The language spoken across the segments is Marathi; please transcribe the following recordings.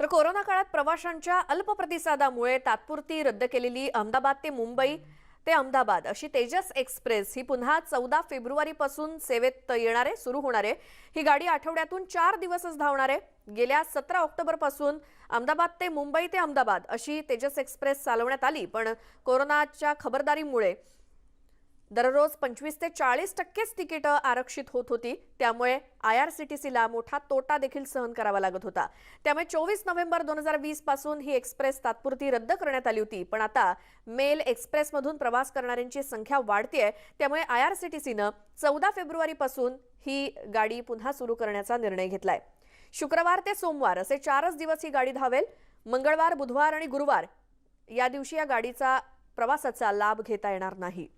तर कोरोना काळात प्रवाशांच्या अल्प प्रतिसादामुळे तात्पुरती रद्द केलेली अहमदाबाद ते मुंबई ते अहमदाबाद अशी तेजस एक्सप्रेस ही पुन्हा चौदा फेब्रुवारीपासून सेवेत येणार आहे सुरू होणार. आहे ही गाडी आठवड्यातून चार दिवसच धावणार. आहे गेल्या सतरा ऑक्टोबरपासून अहमदाबाद ते मुंबई ते अहमदाबाद अशी तेजस एक्सप्रेस चालवण्यात आली पण कोरोनाच्या खबरदारीमुळे दररोज पंचवीस ते चाळीस टक्केच तिकीटं आरक्षित होत होती. त्यामुळे आय आर सी टी सीला मोठा तोटा देखील सहन करावा लागत होता. त्यामुळे चोवीस नोव्हेंबर दोन हजार वीसपासून ही एक्सप्रेस तात्पुरती रद्द करण्यात आली होती. पण आता मेल एक्सप्रेसमधून प्रवास करणाऱ्यांची संख्या वाढतीये. त्यामुळे आय आर सी टी सीनं चौदा फेब्रुवारीपासून ही गाडी पुन्हा सुरू करण्याचा निर्णय घेतलाय. शुक्रवार ते सोमवार असे चारच दिवस ही गाडी धावेल. मंगळवार बुधवार आणि गुरुवार या दिवशी या गाडीचा प्रवासाचा लाभ घेता येणार नाही.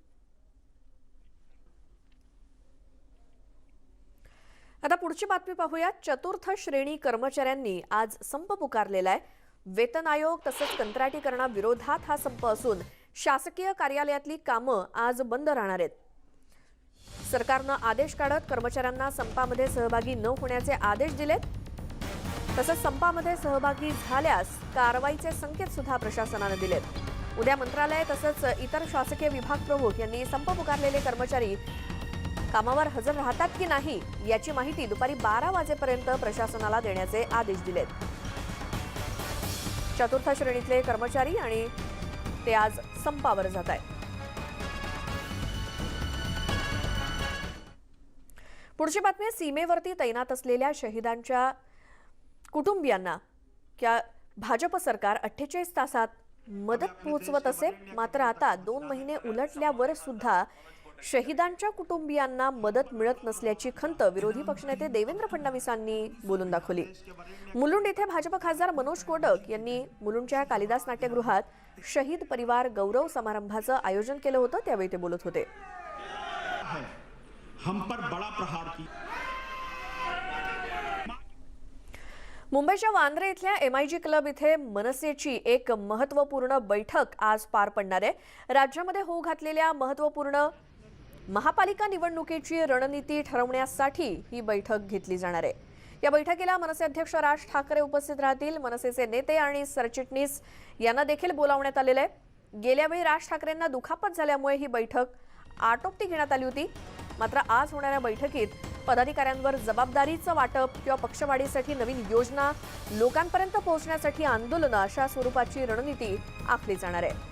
आता पुढची बातमी पाहूया चतुर्थ श्रेणी कर्मचाऱ्यांनी आज संप पुकारलेला आहे. वेतन आयोग तसंच कंत्राटीकरणाविरोधात हा संप असून शासकीय कार्यालयातली कामं आज बंद राहणार आहेत. सरकारनं आदेश काढत कर्मचाऱ्यांना संपामध्ये सहभागी न होण्याचे आदेश दिलेत. तसंच संपामध्ये सहभागी झाल्यास कारवाईचे संकेत सुद्धा प्रशासनानं दिलेत. उद्या मंत्रालय तसंच इतर शासकीय विभाग प्रमुख यांनी संप पुकारलेले कर्मचारी कामावर हजर राहतात की नाही याची माहिती दुपारी बारा वाजेपर्यंत प्रशासनाला देण्याचे आदेश दिलेत. चतुर्थ श्रेणीतले कर्मचारी आणि ते आज संपावर जात आहेत. पुढची बातमी सीमेवरती तैनात असलेल्या शहीदांच्या कुटुंबियांना क्या भाजप सरकार अठ्ठेचाळीस तासात मदत पोहोचवत असे? मात्र आता दोन महिने उलटल्यावर सुद्धा शहिदांच्या कुटुंबियांना मदत मिळत नसल्याची खंत विरोधी पक्षनेते देवेंद्र फडणवीसांनी बोलून दाखवली. मुलुंड येथे भाजप खासदार मनोज कोटक यांनी मुलुंडच्या कालिदास नाट्यगृहात शहीद परिवार गौरव समारंभाचं आयोजन केलं होतं त्यावेळी ते बोलत होते. हम पर बड़ा प्रहार की मुंबईच्या वांद्रे इथल्या एमआयजी क्लब इथे मनसेची एक महत्त्वपूर्ण बैठक आज पार पडणार आहे. राज्यामध्ये होऊ घातलेल्या महत्त्वपूर्ण महापालिका निवडणुकीची रणनीती ठरवण्यासाठी ही बैठक घेतली जाणार आहे. या बैठकीला मनसे अध्यक्ष राज ठाकरे उपस्थित राहतील. मनसेचे नेते आणि सरचिटणीस यांना देखील बोलावण्यात आलेलं आहे. गेल्यावेळी राज ठाकरेंना दुखापत झाल्यामुळे ही बैठक आटोपती घेण्यात आली होती. मात्र आज होणाऱ्या बैठकीत पदाधिकाऱ्यांवर जबाबदारीचं वाटप किंवा पक्षवाढीसाठी नवीन योजना लोकांपर्यंत पोहोचण्यासाठी आंदोलनं अशा स्वरूपाची रणनीती आखली जाणार आहे.